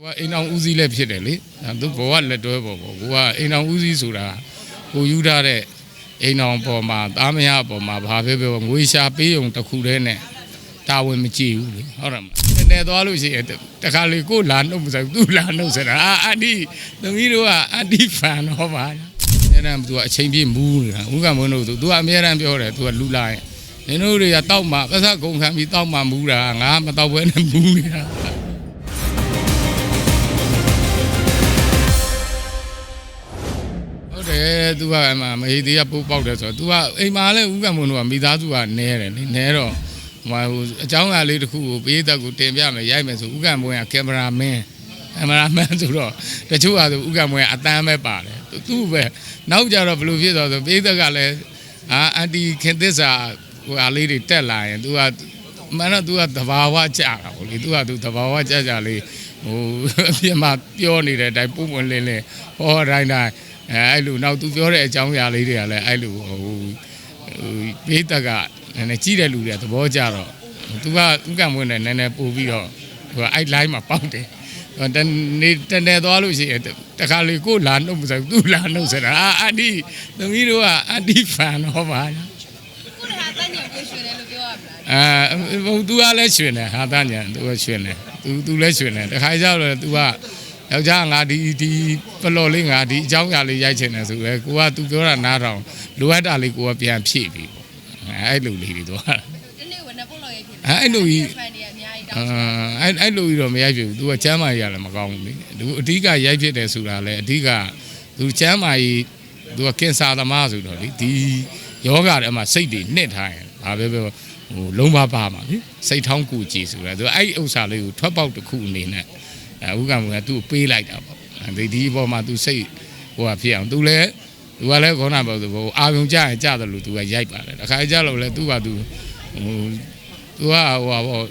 ကိုကအိမ်အောင်ဦးစီးလည်းဖြစ်တယ်လေဒါသူဘဝလက်တွဲပေါ်ပေါ့ကိုကအိမ်အောင်ဦးစီးဆိုတာကိုယူထားတဲ့အိမ်အောင်ပေါ်မှာသားမယားပေါ်မှာဘာပဲပြောငွေရှာပေးုံတစ်ခုတည်းနဲ့တာဝန်မကြည့်ဘူးလေဟုတ်တယ်မလားနေသွားလို့ရှိရင်တခါလေကိုလာနှုတ်မဆိုင်သူလာနှုတ်စတာအာအန်ဒီသမီးတို့ကအန်ဒီဖန်တော့ပါအဲ့ဒါသူကအချိန်ပြည့်မူးနေတာဦးကမွန်းတို့သူသူကအများရန်ပြောတယ်သူကလူလာရင်နင်တို့တွေကတောက်မှပတ်သက်ကုန်ခံပြီးတောက်မှမူးတာငါမတောက်ဘဲနဲ့မူးနေတာ သူကအဲ့မှာမဟေသေးကပိုးပေါက်တယ်ဆိုတော့ तू ကအိမ်မှာလည်းဥက္ကမုံတို့ကမိသားစုကနဲတယ်လေနဲတော့ဟိုဟိုအကြောင်းအရာလေးတစ်ခုကိုပေးသက်ကိုတင်ပြမယ်ရိုက်မယ်ဆိုဥက္ကမုံကကင်မရာမင်းကင်မရာမန်ဆိုတော့တချို့ကဆိုဥက္ကမုံကအတန်းပဲပါတယ်သူသူ့ပဲနောက်ကြတော့ဘယ်လိုဖြစ်သွားဆိုပေးသက်ကလည်းအာအန်တီခင်သစ္စာဟိုအားလေးတွေတက်လာရင် तू ကမန်တော့ तू ကသဘာဝကြတာပေါ့လေ तू က तू သဘာဝကြကြလေးဟိုအပြစ်မှာပြောနေတဲ့အတိုင်းပုံပွင့်လင်းလင်းဟောတိုင်းတိုင်း အဲအဲ့လိုနောက်သူပြောတဲ့အကြောင်းအရာလေးတွေကလည်းအဲ့လိုဟိုဟိုဘေးတက်ကနည်းနည်းကြီးတဲ့လူတွေကသဘောကျတော့သူကဥက္ကံမွေးနဲ့နည်းနည်းပို့ပြီးတော့သူကအဲ့ line မှာပေါက်တယ်ဟိုတနေတနေသွားလို့ရှိရင်တခါလေကိုလာနှုတ်မဆိုင်သူလာနှုတ်စတာအာအန်ဒီသမီးတို့ကအန်ဒီဖန်တော့ပါလားကိုယ်ကတန်းညံကိုရွှေတယ်လို့ပြောရမလားအဲဟိုသူကလည်းရွှင်တယ်ဟာတညာသူကရွှင်တယ်သူသူလည်းရွှင်တယ်တခါကြောက်တော့သူက ယောက်ျားငါဒီဒီပလော်လေးငါဒီအကြောင်းအရာလေးရိုက်ချင်တယ်ဆိုပဲကိုကသူပြောတာနားထောင်လိုအပ်တာလေးကိုကပြန်ဖြည့်ပြီပေါ့အဲအဲ့လိုလေးတွေသူကဒီနေ့ဝန်ထမ်းပုံလို့ရဖြစ်အဲအဲ့လိုကြီးဖန်တွေအများကြီးတောအင်းမ်အဲ့အဲ့လိုကြီးတော့မရိုက်ဖြစ်ဘူးသူကချမ်းမာကြီးရလည်းမကောင်းဘူးလေသူအဓိကရိုက်ဖြစ်တယ်ဆိုတာလေအဓိကသူချမ်းမာကြီးသူကကင်ဆာသမားဆိုတော့လေဒီယောဂတဲ့မှာစိတ်တွေနှစ်ထားရင်ဘာပဲပြောဟိုလုံးပါပါမှာလေစိတ်ထောင်းကူကြည်ဆိုတာသူအဲ့ဥစ္စာလေးကိုထွက်ပေါက်တစ်ခုအနေနဲ့အဲ ဥက္ကမကသူ့ကိုပေးလိုက်တာပေါ့ဒီဒီအပေါ်မှာသူစိတ်ဟိုဟာဖြစ်အောင်သူလည်းသူကလည်းခေါင်းနာပေါ့သူဟိုအာယုံကြရင်ကြတယ်လို့သူကရိုက်ပါတယ်တခါကြလို့လည်းသူကသူဟိုသူကဟိုဟာပေါ့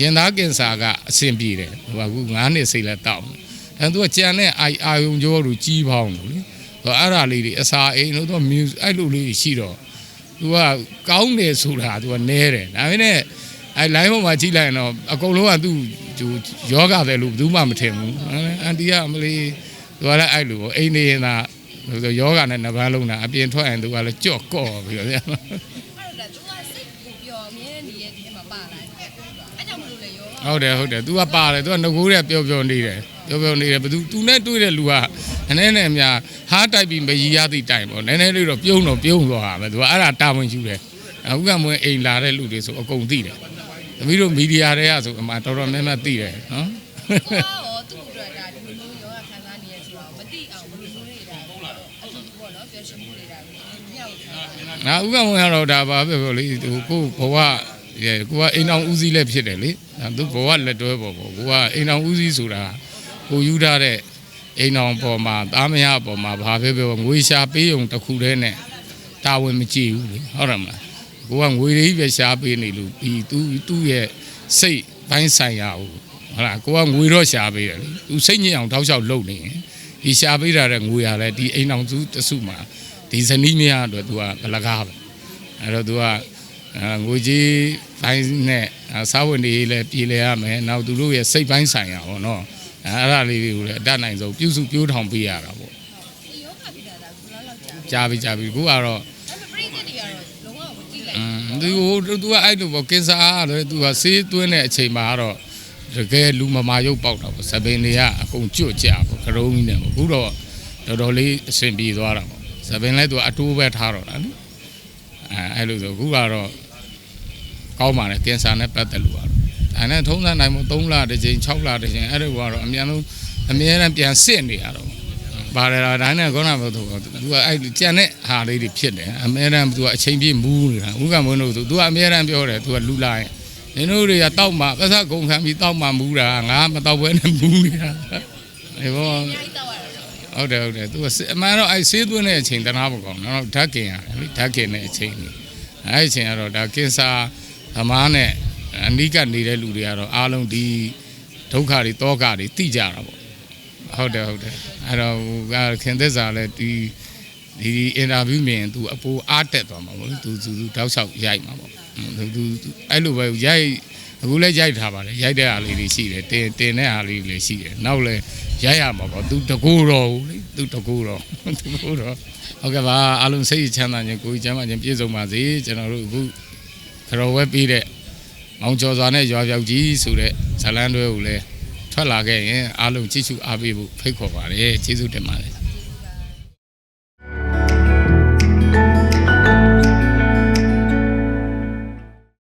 ရင်သားကင်ဆာကအဆင်ပြေတယ်ဟိုကခု9နှစ်စိတ်လက်တောက်တယ်အဲသူကကြံတဲ့အာအာယုံကြောတို့ကြီးပေါင်းလို့လေဟိုအဲ့ဒါလေးတွေအစာအိမ်လို့တော့မြူအဲ့လိုလေးတွေရှိတော့သူကကောင်းတယ်ဆိုတာသူကနဲတယ်ဒါပေမဲ့ အဲ line ပေါ်မှာကြည့်လိုက်ရင်တော့အကုန်လုံးကသူသူယောဂတယ်လို့ဘူးမှမထင်ဘူးအန်တီကအမလေးသူကလည်းအဲ့လိုအိမ်နေရင်သာသူယောဂနဲ့နှစ်ပန်းလုံးတာအပြင်ထွက်ရင်သူကလည်းကြော့ကော့ပြီးတော့ဗျာ အဲ့တော့သူကစိတ်ကိုပျော်မြဲနေတဲ့ဒီထဲမှာပါလာတယ်အဲ့ကြောင့်မလို့လေရော ဟုတ်တယ်ဟုတ်တယ် तू ကပါတယ် तू ကငကိုးတဲ့ပျော်ပျော်နေတယ်ပျော်ပျော်နေတယ်ဘသူ तू နဲ့တွေ့တဲ့လူကနည်းနည်းနဲ့များဟားတိုက်ပြီးမရီရသည့်တိုင်ပေါ့နည်းနည်းလေးတော့ပြုံးတော့ပြုံးသွားတာပဲ तू ကအဲ့ဒါတာဝန်ယူတယ်အခုကမွေးအိမ်လာတဲ့လူတွေဆိုအကုန်သိတယ် သမီးတို့မီဒီယာတွေကဆိုအမှတော်တော်များများသိတယ်နော်သူကရောသူ့အတွက်ဒါဒီလိုမျိုးရောခံစားနေရဆိုတော့မတိအောင်ဘယ်လိုမျိုးနေတာအတူတူပေါ့နော်ပျော်ရွှင်မှုနေတာမြောက်ခံစားငါဥက္ကမွေးကတော့ဒါပါပဲပေါ့လေဟိုကိုဘဝရဲ့ကိုကအိမ်အောင်ဦးစီးလည်းဖြစ်တယ်လေသူဘဝလက်တွဲပေါ့ပေါ့ကိုကအိမ်အောင်ဦးစီးဆိုတာကိုယူထားတဲ့အိမ်အောင်ပေါ်မှာသားမယားပေါ်မှာဘာပဲပြောငွေရှာပေးုံတစ်ခုတည်းနဲ့တာဝန်မကြည့်ဘူးလေဟုတ်တယ်မလား ကိုကငွေလေးပဲရှာပေးနေလို့ဒီသူသူ့ရဲ့စိတ်ပိုင်းဆိုင်ရာကိုဟုတ်လားကိုကငွေတော့ရှာပေးတယ်လေသူစိတ်ညစ်အောင်တောက်လျှောက်လုပ်နေရင်ဒီရှာပေးတာတဲ့ငွေရလဲဒီအိမ်အောင်စုတစုမှာဒီဇနီးမယားအတွက်သူကဘလကားပဲအဲ့တော့သူကအဲငွေကြီးပိုင်းနဲ့စားဝတ်နေရေးလည်းပြည်လဲရမယ်နောက်သူတို့ရဲ့စိတ်ပိုင်းဆိုင်ရာပေါ့နော်အဲအဲ့ဒါလေးတွေကိုလည်းအတတ်နိုင်ဆုံးပြုစုပြိုးထောင်ပေးရတာပေါ့ဒီယောဂဖြစ်တာဒါဘယ်လောက်ကြာလဲကြာပြီကြာပြီခုကတော့ သူဟိုသူကအဲ့လိုပေါ့ကင်ဆာရတယ်သူကဆေးသွင်းတဲ့အချိန်မှာကတော့တကယ်လူမမာရုပ်ပေါက်တာပေါ့စပင်တွေကအကုန်ကျွတ်ကြပေါ့ကရုံးကြီးနဲ့ပေါ့ခုတော့တော်တော်လေးအဆင်ပြေသွားတာပေါ့စပင်လည်းသူကအတိုးပဲထားတော့တာနိအဲအဲ့လိုဆိုခုကတော့ကောင်းပါလေကင်ဆာနဲ့ပတ်သက်လို့ကတော့ဒါနဲ့ထုံးစံနိုင်မို့3လတစ်ချိန်6လတစ်ချိန်အဲ့လိုကတော့အများဆုံးအများအားပြန်စစ်နေရတော့ ပါတယ်လားဒါနဲ့ခေါင်းနာဘုသူကသူကအဲ့ကြံတဲ့ဟာလေးတွေဖြစ်တယ်အမေရန်သူကအချိန်ပြည့်မူးနေတာဥက္ကမွန်းတို့သူကအမေရန်ပြောတယ်သူကလူလာရင်နင်တို့တွေကတောက်မှပတ်သက်ကုန်ခံပြီးတောက်မှမူးတာငါမတောက်ဘဲနဲ့မူးနေတာဒီဘောအများကြီးတော့ရတယ်ဟုတ်တယ်ဟုတ်တယ်သူကအမှန်တော့အဲ့ဆေးသွင်းတဲ့အချိန်တနာမကောင်းတော့ဓာတ်ကင်ရတယ်လေဓာတ်ကင်တဲ့အချိန်ကြီးအဲ့ဒီအချိန်ကတော့ဒါကင်ဆာသမားနဲ့အနိကနေတဲ့လူတွေကတော့အားလုံးဒီဒုက္ခတွေတောကတွေသိကြတာပေါ့ ဟုတ်တယ်ဟုတ်တယ်အဲ့တော့ဟိုကခင်သက်စာလည်းဒီဒီအင်တာဗျူးမြင်သူအပိုအားတက်သွားမှာပေါ့လေသူသူသူတောက်လျှောက်ရိုက်မှာပေါ့သူသူသူအဲ့လိုပဲရိုက်အခုလည်းရိုက်ထားပါတယ်ရိုက်တဲ့အားလေးတွေရှိတယ်တင်တင်တဲ့အားလေးတွေလည်းရှိတယ်နောက်လည်းရိုက်ရမှာပေါ့သူတကူတော်ဘူးလေသူတကူတော်တကူတော်ဟုတ်ကဲ့ပါအားလုံးစိတ်ချမ်းသာခြင်းကိုယ်ကြီးချမ်းသာခြင်းပြည့်စုံပါစေကျွန်တော်တို့အခုခရော်ဝဲပြီးတဲ့မောင်ကျော်စွာနဲ့ရွာပြောက်ကြီးဆိုတဲ့ဇလန်းတွဲကိုလည်း ထွက်လာခဲ့ရင်အားလုံးကြည့်ရှုအားပေးဖို့ဖိတ်ခေါ်ပါတယ်ကျေးဇူးတင်ပါတယ်